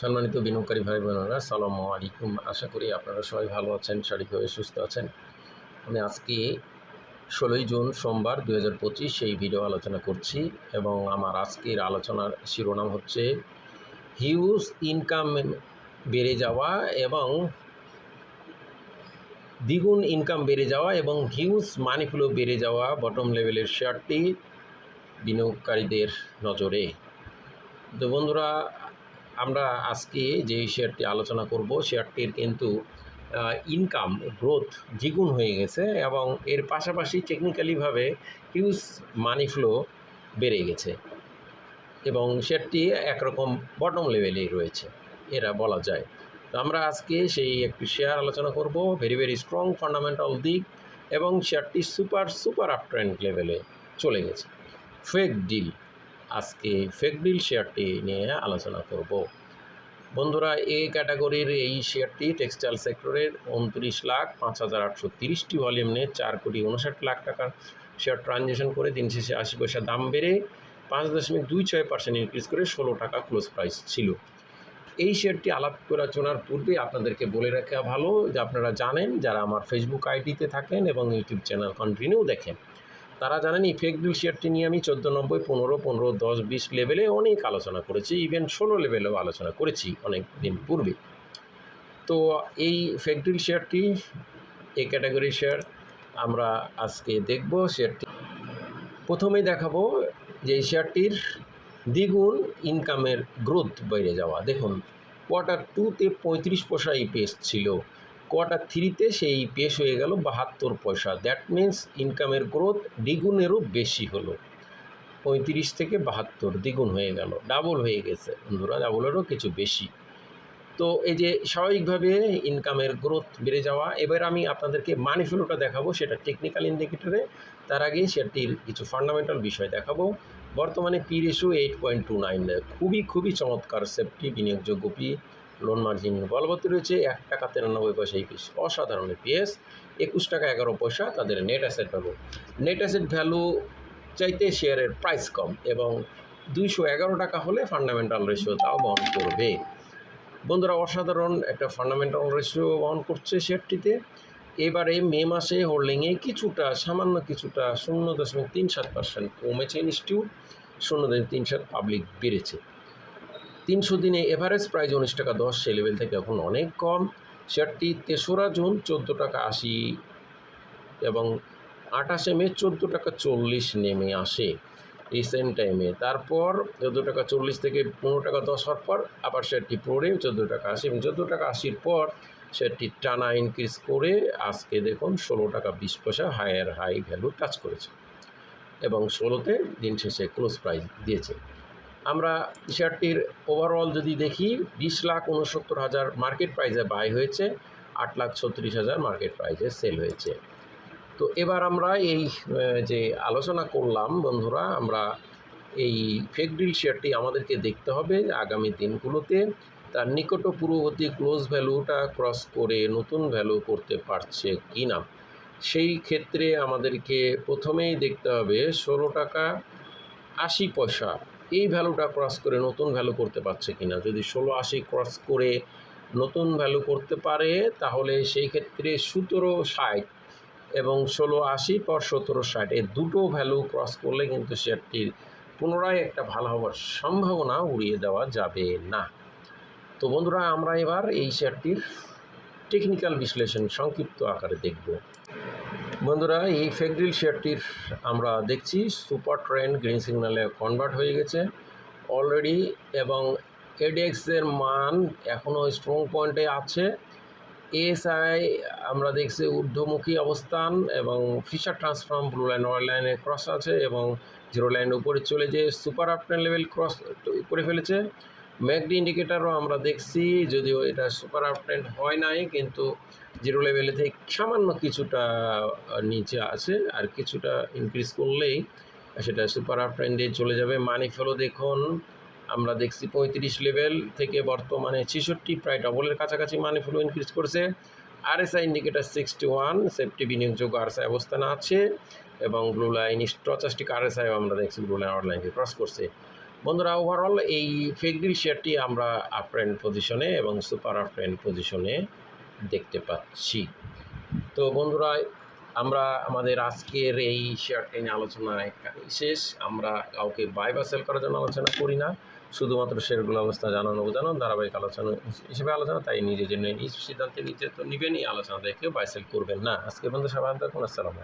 সম্মানিত বিনিয়োগকারী ভাই বোনেরা সালাম আলাইকুম। আশা করি আপনারা সবাই ভালো আছেন শারীরিকভাবে সুস্থ আছেন। আমি আজকে ষোলোই জুন সোমবার দু হাজার পঁচিশ সেই ভিডিও আলোচনা করছি এবং আমার আজকের আলোচনার শিরোনাম হচ্ছে হিউজ ইনকাম বেড়ে যাওয়া এবং দ্বিগুণ ইনকাম বেড়ে যাওয়া এবং হিউজ মানি ফ্লো বেড়ে যাওয়া বটম লেভেলের শেয়ারটি বিনিয়োগকারীদের নজরে। তো বন্ধুরা আমরা আজকে যে শেয়ারটি আলোচনা করব, শেয়ারটির কিন্তু ইনকাম গ্রোথ দ্বিগুণ হয়ে গেছে এবং এর পাশাপাশি টেকনিক্যালিভাবে হিউজ মানি ফ্লো বেড়ে গেছে এবং শেয়ারটি একরকম বটম লেভেলেই রয়েছে, এরা বলা যায়। তো আমরা আজকে সেই একটি শেয়ার আলোচনা করব ভেরি ভেরি স্ট্রং ফান্ডামেন্টাল দিক এবং শেয়ারটি সুপার সুপার আপ ট্রেন্ড লেভেলে চলে গেছে। ফেক ডিল আজকে ফেক ডিল শেয়ারটি নিয়ে আলোচনা করব। বন্ধুরা এই ক্যাটাগরির এই শেয়ারটি টেক্সটাইল সেক্টরের উনত্রিশ লাখ পাঁচ হাজার আটশো তিরিশটি ভলিউম নিয়ে চার কোটি উনষাট লাখ টাকার শেয়ার ট্রানজ্যাকশন করে দিন শেষে আশি পয়সা দাম বেড়ে পাঁচ দশমিক দুই ছয় পার্সেন্ট ইনক্রিজ করে ষোলো টাকা ক্লোজ প্রাইস ছিল। এই শেয়ারটি আলাপ আলোচনার পূর্বে আপনাদেরকে বলে রাখা ভালো যে আপনারা জানেন, যারা আমার ফেসবুক আইডিতে থাকেন এবং ইউটিউব চ্যানেল কন্টিনিউ দেখেন। তারা জানেন ইফেক্ট শেয়ারটি নিয়ে আমি চোদ্দ, নব্বই, পনেরো পনেরো, দশ, বিশ লেভেলে অনেক আলোচনা করেছি ইভেন ষোলো লেভেলেও আলোচনা করেছি অনেক দিন পূর্বে। তো এই ফেক ডিল শেয়ারটি এই ক্যাটাগরি শেয়ার আমরা আজকে দেখব শেয়ারটি প্রথমেই দেখাবো যে এই শেয়ারটির দ্বিগুণ ইনকামের গ্রোথ বেড়ে যাওয়া। দেখুন কোয়ার্টার টুতে পঁয়ত্রিশ পয়সা ইপিএস ছিল। কোয়ার্টার থ্রিতে সেই ইপিএস হয়ে গেল বাহাত্তর পয়সা। দ্যাট মিন্স ইনকামের গ্রোথ দ্বিগুণেরও বেশি হলো। পঁয়ত্রিশ থেকে বাহাত্তর দ্বিগুণ হয়ে গেল। ডাবল হয়ে গেছে। বন্ধুরা ডাবলেরও কিছু বেশি। তো এই যে স্বাভাবিকভাবে ইনকামের গ্রোথ বেড়ে যাওয়া, এবার আমি আপনাদেরকে মানি ফ্লোটা দেখাবো সেটা টেকনিক্যাল ইন্ডিকেটরে তার আগে সেটির কিছু ফান্ডামেন্টাল বিষয় দেখাবো। বর্তমানে P ratio eight point two nine খুবই খুবই চমৎকার সেফটি বিনিয়োগযোগ্য পি লোন মার্জিন বলবৎ রয়েছে, এক টাকা তিরানব্বই পয়সা ইপিএস অসাধারণ ইপিএস একুশ টাকা এগারো পয়সা তাদের net asset value net asset value চাইতে শেয়ারের প্রাইস কম এবং দুইশো এগারো টাকা হলে ফান্ডামেন্টাল রেশিও তাও বহন করবে। বন্ধুরা, অসাধারণ একটা ফান্ডামেন্টাল রেশিও বহন করছে শেয়ারটিতে এবারে মে মাসে হোল্ডিংয়ে কিছুটা, সামান্য কিছুটা শূন্য দশমিক তিন সাত পার্সেন্ট কমেছে ইনস্টিটিউট শূন্য দশমিক তিন সাত পাবলিক বেড়েছে। তিনশো দিনে এভারেজ প্রাইস উনিশ টাকা দশ সে লেভেল থেকে এখন অনেক কম। শেয়ারটি তেসরা জুন চোদ্দ টাকা আশি এবং আঠাশে মে চোদ্দ টাকা চল্লিশ নেমে আসে রিসেন্ট টাইমে তারপর চোদ্দ টাকা চল্লিশ থেকে পনেরো টাকা দশ হওয়ার পর আবার শেয়ারটি পড়ে চোদ্দ টাকা আশি এবং চোদ্দ টাকা আশির পর শেয়ারটি টানা ইনক্রিজ করে আজকে দেখুন ষোলো টাকা বিশ পয়সা হায়ার হাই ভ্যালু টাচ করেছে এবং ষোলোতে দিন শেষে ক্লোজ প্রাইস দিয়েছে। আমরা শেয়ারটির ওভারঅল যদি দেখি, বিশ লাখ উনসত্তর হাজার মার্কেট প্রাইসে বাই হয়েছে, আট লাখ ছত্রিশ হাজার মার্কেট প্রাইসে সেল হয়েছে। তো এবার আমরা এই যে আলোচনা করলাম, বন্ধুরা, আমরা এই ফেক ডিল শেয়ারটি আমাদেরকে দেখতে হবে আগামী দিনগুলোতে। তার নিকট পূর্ববর্তী ক্লোজ ভ্যালুটা ক্রস করে নতুন ভ্যালু করতে পারছে কি না সেই ক্ষেত্রে আমাদেরকে প্রথমেই দেখতে হবে ষোলো টাকা আশি পয়সা। এই ভ্যালুটা ক্রস করে নতুন ভ্যালু করতে পারছে কি না যদি ষোলো আশি ক্রস করে নতুন ভ্যালু করতে পারে, তাহলে সেই ক্ষেত্রে সতেরো ষাট এবং ষোলো আশি পর সতেরো ষাট, এই দুটো ভ্যালু ক্রস করলে কিন্তু শেয়ারটির পুনরায় একটা ভালো হওয়ার সম্ভাবনা উড়িয়ে দেওয়া যাবে না। তো বন্ধুরা, আমরা এবার এই শেয়ারটির টেকনিক্যাল বিশ্লেষণ সংক্ষিপ্ত আকারে দেখব। বন্ধুরা, এই ফেকড্রিল শেয়ারটির আমরা দেখছি সুপার ট্রেন গ্রিন সিগন্যালে কনভার্ট হয়ে গেছে। অলরেডি এবং এডেক্সের মান এখনও স্ট্রং পয়েন্টে আছে। এএসআই আমরা দেখছি ঊর্ধ্বমুখী অবস্থান এবং Fisher transform blue line yellow লাইনে ক্রস আছে এবং জিরো লাইন উপরে চলে যে সুপার আপটেন লেভেল ক্রস করে ফেলেছে। ম্যাকডি ইন্ডিকেটারও আমরা দেখছি, যদিও এটা সুপার আপট্রেন্ড হয় নাই, কিন্তু জিরো লেভেলে থেকে সামান্য কিছুটা নিচে আছে, আর কিছুটা ইনক্রিজ করলেই সেটা সুপার আপট্রেন্ডে চলে যাবে। মানি ফেলো দেখুন, আমরা দেখছি পঁয়ত্রিশ লেভেল থেকে বর্তমানে ছেষট্টি, প্রায় ডবলের কাছাকাছি মানি ফ্লো ইনক্রিজ করছে। RSI indicator sixty one safety বিনিয়োগযোগ্য RSI অবস্থানে আছে, এবং ব্লু লাইন পঁচাশটি আরএসআই আমরা দেখছি ব্লু লাইন লাইনকে ক্রস করছে। বন্ধুরা ওভারঅল এই ফেকডিল শেয়ারটি আমরা আপট্রেন্ড পজিশনে এবং সুপার আপট্রেন্ড পজিশনে দেখতে পাচ্ছি। তো বন্ধুরা, আমরা আমাদের আজকের এই শেয়ারটি নিয়ে আলোচনা এখানেই শেষ। আমরা কাউকে বাই বা সেল করার জন্য আলোচনা করি না। শুধুমাত্র শেয়ারগুলো অবস্থা জানানো বোঝানো, ধারাবাহিক আলোচনা হিসেবে আলোচনা, তাই নিজের জন্য নিজ সিদ্ধান্তে নিজে তো নেবেনই, আলোচনা দেখে বাই সেল করবেন না। আজকে বন্ধু সবাই থাকুন আসসালাম